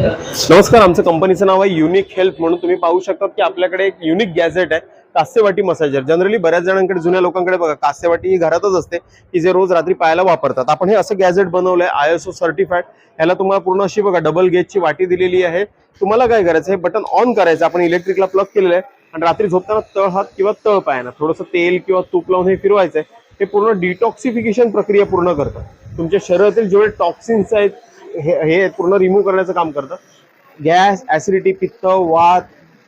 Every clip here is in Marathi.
नमस्कार आमचं कंपनीचं नाव आहे युनिक हेल्थ म्हणून तुम्ही पाहू शकता की आपल्याकडे एक युनिक गॅझेट आहे कास्यवाटी मसाजर जनरली बऱ्याच जणांकडे जुन्या लोकांकडे बघा कास्यवाटी ही घरातच असते. की जे रोज रात्री पायाला वापरतात. आपण हे असं गॅझेट बनवलंय आय एस ओ सर्टिफाईड ह्याला तुम्हाला पूर्ण अशी बघा डबल गेजची वाटी दिलेली आहे. तुम्हाला काय करायचं हे बटन ऑन करायचं. आपण इलेक्ट्रिकला प्लग केलेलं आहे. आणि रात्री झोपताना तळ हात किंवा तळ पायानं थोडंसं तेल किंवा तूप लावून हे फिरवायचं आहे हे पूर्ण डिटॉक्सिफिकेशन प्रक्रिया पूर्ण करतं. तुमच्या शरीरातील जेवढे टॉक्सिन्स आहेत हे हे पूर्ण रिमूव्ह करण्याचं काम करतं गॅस ऍसिडिटी पित्त वात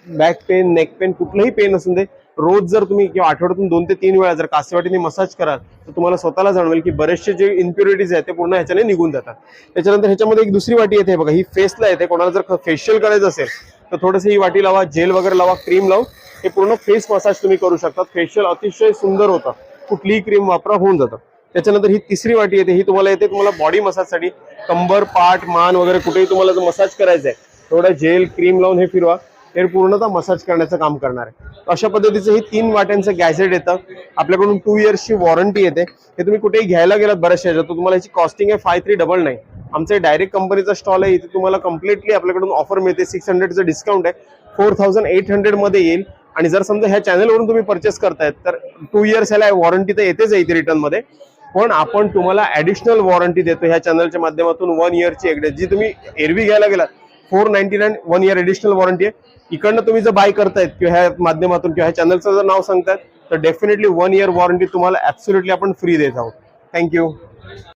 बॅक पेन नेक पेन कुठलंही पेन असून दे रोज जर तुम्ही किंवा आठवड्यातून दोन ते तीन वेळा जर कासेवाटीने मसाज कराल तर तुम्हाला स्वतःला जाणवेल की बरेचसे जे इम्प्युरिटीज आहेत ते पूर्ण ह्याच्याने निघून जातात. त्याच्यानंतर ह्याच्यामध्ये एक दुसरी वाटी येते बघा ही फेसला येते. कोणाला जर फेशियल करायचं असेल तर थोडंसं ही वाटी लावा जेल वगैरे लावा क्रीम लावून. हे पूर्ण फेस मसाज तुम्ही करू शकता. फेशियल अतिशय सुंदर होतं. कुठलीही क्रीम वापरा होऊन जातं. त्याच्यानंतर ही तिसरी वाटी येते. ही तुम्हाला येते तुम्हाला बॉडी मसाजसाठी कंबर पाठ मान वगैरे कुठेही तुम्हाला जर मसाज करायचं आहे थोडं जेल क्रीम लावून हे फिरवा. हे पूर्णतः मसाज करण्याचं काम करणार आहे. अशा पद्धतीचं ही तीन वाट्यांचं गॅझेट येतं. आपल्याकडून टू इयर्सची वॉरंटी येते. हे तुम्ही कुठेही घ्यायला गेलात बऱ्याचशा ह्याच्यात तुम्हाला याची कॉस्टिंग आहे फाय थ्री डबल नाही आमचं डायरेक्ट कंपनीचा स्टॉल आहे. इथे तुम्हाला कम्प्लिटली आपल्याकडून ऑफर मिळते. सिक्स हंड्रेडचं डिस्काउंट आहे. फोर थाउजंड एट हंड्रेडमध्ये येईल. आणि जर समजा ह्या चॅनलवरून तुम्ही परचेस करतायत तर टू इयर्स ह्याला वॉरंटी तर येतेच आहे इथे रिटर्नमध्ये पण आपण तुम्हाला ऍडिशनल वॉरंटी देतो. ह्या चॅनलच्या माध्यमातून वन इयरची एक जी तुम्ही एरवी घ्यायला गेलात four ninety nine one year additional warranty आहे. इकडनं तुम्ही जर बाय करतायत किंवा ह्या माध्यमातून किंवा ह्या चॅनलचं जर नाव सांगतायत तर डेफिनेटली वन इयर वॉरंटी तुम्हाला ऍब्सोल्युटली आपण फ्री देत आहोत. Thank you